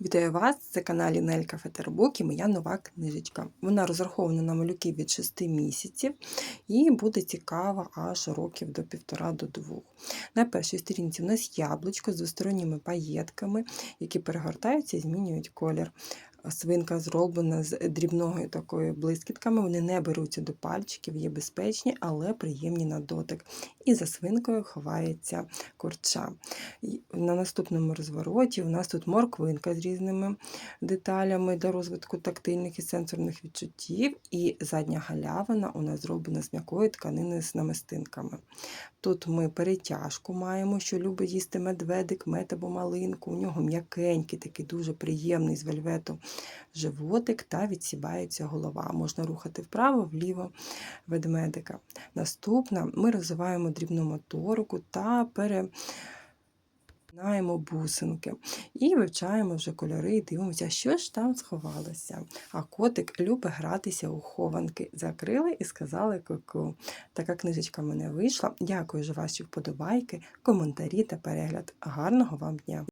Вітаю вас! Це каналі Нелька Фетербук і моя нова книжечка. Вона розрахована на малюків від 6 місяців і буде цікава аж років до півтора до двох. На першій сторінці у нас яблучко з двосторонніми паєтками, які перегортаються і змінюють колір. Свинка зроблена з дрібною такою блискітками. Вони не беруться до пальчиків, є безпечні, але приємні на дотик. І за свинкою ховається корча. І На наступному розвороті у нас тут морквинка з різними деталями для розвитку тактильних і сенсорних відчуттів. І задня галявина у нас зроблена з м'якої тканини з намистинками. Тут ми перетяжку маємо, що любить їсти медведик, мед або малинку. У нього м'якенький, такий дуже приємний з вельвету животик та відсібається голова. Можна рухати вправо, вліво ведмедика. Наступна ми розвиваємо дрібну моторику та перегинаємо бусинки. І вивчаємо вже кольори і дивимося, що ж там сховалося. А котик любить гратися у хованки. Закрили і сказали ку-ку. Така книжечка в мене вийшла. Дякую за ваші вподобайки, коментарі та перегляд. Гарного вам дня!